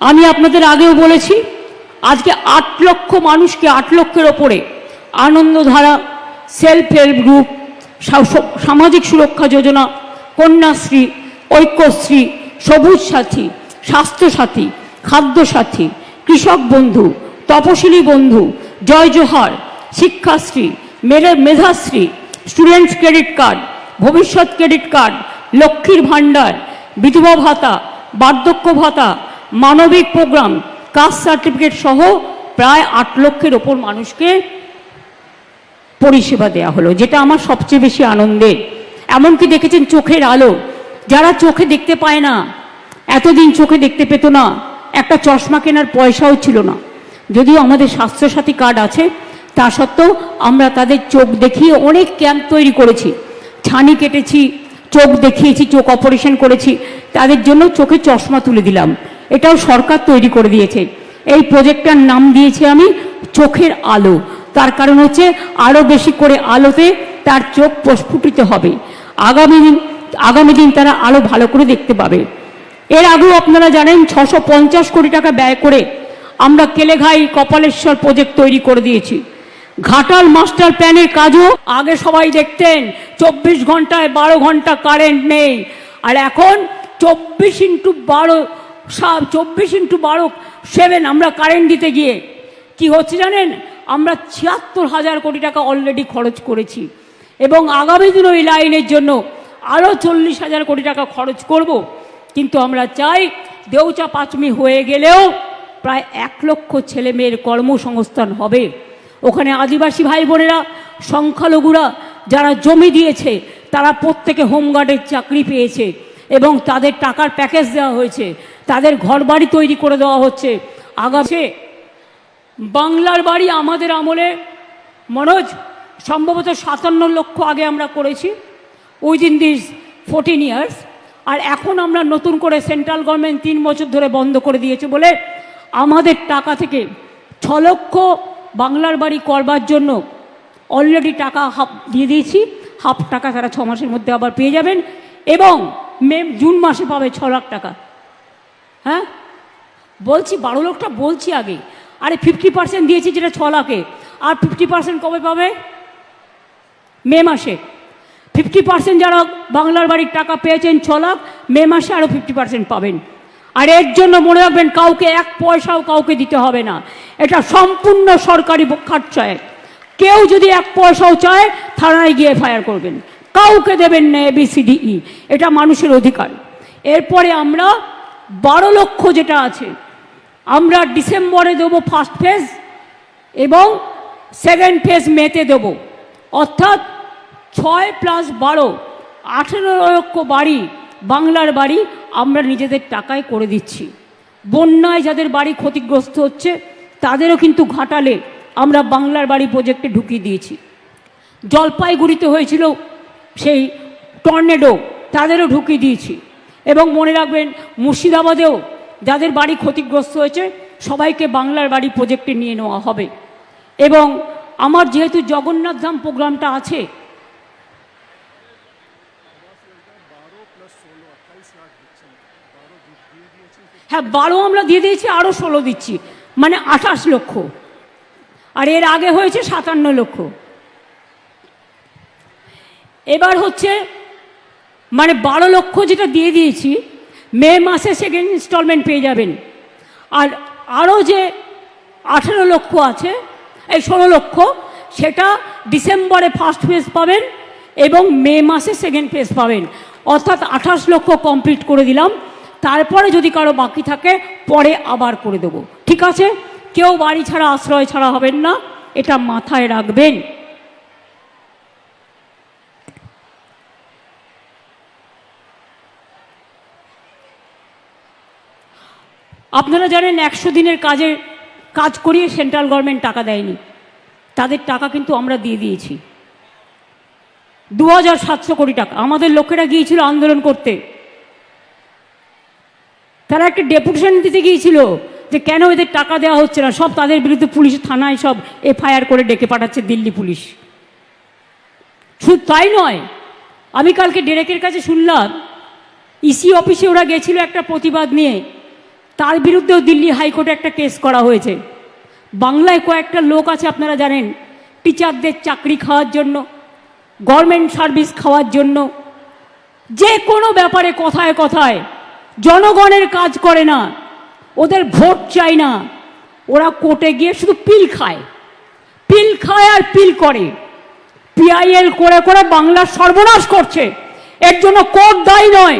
আমি আপনাদের আগেও বলেছি, আজকে আট লক্ষ মানুষকে, আট লক্ষের ওপরে আনন্দধারা সেলফ হেল্প গ্রুপ সামাজিক সুরক্ষা যোজনা, কন্যাশ্রী, ঐক্যশ্রী, সবুজ সাথী স্বাস্থ্যসাথী খাদ্যসাথী কৃষক বন্ধু, তপশিলি বন্ধু, জয় Johar, Shikshashree Medhashree students credit card ভবিষ্যৎ ক্রেডিট কার্ড লক্ষ্মীর ভাণ্ডার, বিধবা ভাতা, বার্ধক্য ভাতা মানবিক প্রোগ্রাম, কাস্ট সার্টিফিকেট সহ প্রায় আট লক্ষের ওপর মানুষকে পরিষেবা দেওয়া হলো, যেটা আমার সবচেয়ে বেশি আনন্দের। এমনকি দেখেছেন চোখের আলো, যারা চোখে দেখতে পায় না, এতদিন চোখে দেখতে পেত না, একটা চশমা কেনার পয়সাও ছিল না। যদিও আমাদের স্বাস্থ্যসাথী কার্ড আছে, তা সত্ত্বেও আমরা তাদের চোখ দেখিয়ে অনেক ক্যাম্প তৈরি করেছি। ছানি কেটেছি, চোখ দেখিয়েছি, চোখ অপারেশন করেছি, তাদের জন্য চোখে চশমা তুলে দিলাম। এটাও সরকার তৈরি করে দিয়েছে। এই প্রজেক্টটার নাম দিয়েছি আমি চোখের আলো। তার কারণ হচ্ছে আরও বেশি করে আলোতে তার চোখ প্রস্ফুটিত হবে। আগামী দিন আগামী দিন তারা আরও ভালো করে দেখতে পাবে। এর আগেও আপনারা জানেন ছশো পঞ্চাশ কোটি টাকা ব্যয় করে আমরা কেলেঘাই কপালেশ্বর প্রজেক্ট তৈরি করে দিয়েছি। ঘাটাল মাস্টার প্ল্যানের কাজও আগে সবাই দেখতেন, চব্বিশ ঘন্টায় বারো ঘণ্টা কারেন্ট নেই। আর এখন চব্বিশ ইন্টু বারো চব্বিশ ইন্টু বারো সেভেন আমরা কারেন্ট দিতে গিয়ে, কি হচ্ছে জানেন? আমরা ছিয়াত্তর হাজার কোটি টাকা অলরেডি খরচ করেছি। এবং আগামী দিনও এই লাইনের জন্য আরও চল্লিশ হাজার কোটি টাকা খরচ করব। কিন্তু আমরা চাই দেউচা পাঁচমি হয়ে গেলেও প্রায় এক লক্ষ ছেলে মেয়ের কর্মসংস্থান হবে। ওখানে আদিবাসী ভাই বোনেরা, সংখ্যালঘুরা যারা জমি দিয়েছে, তারা প্রত্যেকে হোমগার্ডের চাকরি পেয়েছে এবং তাদের টাকার প্যাকেজ দেওয়া হয়েছে। তাদের ঘরবাড়ি তৈরি করে দেওয়া হচ্ছে। আগামী বাংলার বাড়ি আমাদের আমলে, মনোজ, সম্ভবত সাতান্ন লক্ষ আগে আমরা করেছি উইদিন দিস ফোরটিন ইয়ার্স আর এখন আমরা নতুন করে সেন্ট্রাল গভর্নমেন্ট তিন বছর ধরে বন্ধ করে দিয়েছে বলে আমাদের টাকা থেকে ছ লক্ষ বাংলার বাড়ি করবার জন্য অলরেডি টাকা হাফ দিয়ে দিয়েছি, হাফ টাকা তারা ছ মাসের মধ্যে আবার পেয়ে যাবেন, এবং মে, জুন মাসে পাবে ছ লাখ টাকা। হ্যাঁ? বলছি, বারো লক্ষটা বলছি আগে। আরে ফিফটি পার্সেন্ট দিয়েছি যেটা ছ লাখে। আর ফিফটি পার্সেন্ট কবে পাবে? মে মাসে। ফিফটি পার্সেন্ট যারা বাংলার বাড়ির টাকা পেয়েছেন ছ লাখ, মে মাসে আরও ফিফটি পার্সেন্ট পাবেন। আর এর জন্য মনে রাখবেন, কাউকে এক পয়সাও কাউকে দিতে হবে না। এটা সম্পূর্ণ সরকারি খরচায় কেউ যদি এক পয়সাও চায়, থানায় গিয়ে ফায়ার করবেন। কাউকে দেবেন না এবিসিডিই এটা মানুষের অধিকার। এরপরে আমরা বারো লক্ষ যেটা আছে, আমরা ডিসেম্বরে দেবো ফার্স্ট ফেজ এবং সেকেন্ড ফেজ মেতে দেব। অর্থাৎ ছয় প্লাস বারো, আঠেরো লক্ষ বাড়ি, বাংলার বাড়ি আমরা নিজেদের টাকায় করে দিচ্ছি। বন্যায় যাদের বাড়ি ক্ষতিগ্রস্ত হচ্ছে, তাদেরও কিন্তু ঘাটালে আমরা বাংলার বাড়ি প্রজেক্টে ঢুকিয়ে দিয়েছি। জলপাইগুড়িতে হয়েছিল সেই টর্নেডো তাদেরও ঢুকিয়ে দিয়েছি। এবং মনে রাখবেন, মুর্শিদাবাদেও যাদের বাড়ি ক্ষতিগ্রস্ত হয়েছে, সবাইকে বাংলার বাড়ি প্রজেক্টে নিয়ে নেওয়া হবে। এবং আমার যেহেতু জগন্নাথ ধাম প্রোগ্রামটা আছে হ্যাঁ বারো আমরা দিয়ে দিয়েছি আরও ষোলো দিচ্ছি। মানে আঠাশ লক্ষ। আর এর আগে হয়েছে সাতান্ন লক্ষ। এবার হচ্ছে মানে বারো লক্ষ যেটা দিয়ে দিয়েছি, মে মাসে সেকেন্ড ইনস্টলমেন্ট পেয়ে যাবেন। আর আরও যে আঠেরো লক্ষ আছে, এই ষোলো লক্ষ, সেটা ডিসেম্বরে ফার্স্ট ফেজ পাবেন এবং মে মাসে সেকেন্ড ফেজ পাবেন। অর্থাৎ আঠাশ লক্ষ কমপ্লিট করে দিলাম, তারপরে যদি কারও বাকি থাকে, পরে আবার করে দেব। ঠিক আছে? কেউ বাড়ি ছাড়া, আশ্রয় ছাড়া হবেন না, এটা মাথায় রাখবেন। আপনারা জানেন একশো দিনের কাজের কাজ করিয়ে সেন্ট্রাল গভর্নমেন্ট টাকা দেয়নি। তাদের টাকা কিন্তু আমরা দিয়ে দিয়েছি। দু হাজার সাতশো কোটি টাকা। আমাদের লোকেরা গিয়েছিল আন্দোলন করতে। তারা একটা ডেপুটেশন দিতে গিয়েছিল যে কেন এদের টাকা দেওয়া হচ্ছে না। সব তাদের বিরুদ্ধে পুলিশ, থানায় সব এফআইআর করে ডেকে পাঠাচ্ছে দিল্লি পুলিশ। শুধু তাই নয়, আমি কালকে ডেরেকের কাছে শুনলাম, ইসি অফিসে ওরা গেছিল একটা প্রতিবাদ নিয়ে। তার বিরুদ্ধেও দিল্লি হাইকোর্টে একটা কেস করা হয়েছে। বাংলায় কয়েকটা লোক আছে আপনারা জানেন, টিচারদের চাকরি খাওয়ার জন্য গভর্নমেন্ট সার্ভিস খাওয়ার জন্য। যে কোনো ব্যাপারে কথায় কথায় জনগণের কাজ করে না, ওদের ভোট চাই না। ওরা কোর্টে গিয়ে শুধু পিল খায়। পিল খায় আর পিল করে। পিআইএল করে করে বাংলার সর্বনাশ করছে। এর জন্য কোর্ট দায়ী নয়,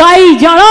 দায়ী যারা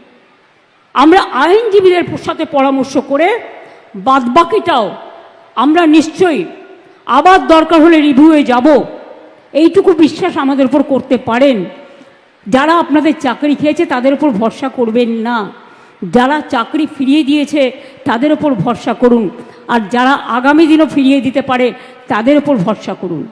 আমরা আইনজীবীদের সাথে পরামর্শ করে বাদবাকিটাও আমরা নিশ্চয়ই আবার দরকার হলে রিভিউয়ে যাব। এইটুকু বিশ্বাস আমাদের উপর করতে পারেন। যারা আপনাদের চাকরি খেয়েছে তাদের উপর ভরসা করবেন না। যারা চাকরি ফিরিয়ে দিয়েছে তাদের উপর ভরসা করুন। আর যারা আগামী দিনও ফিরিয়ে দিতে পারে তাদের উপর ভরসা করুন।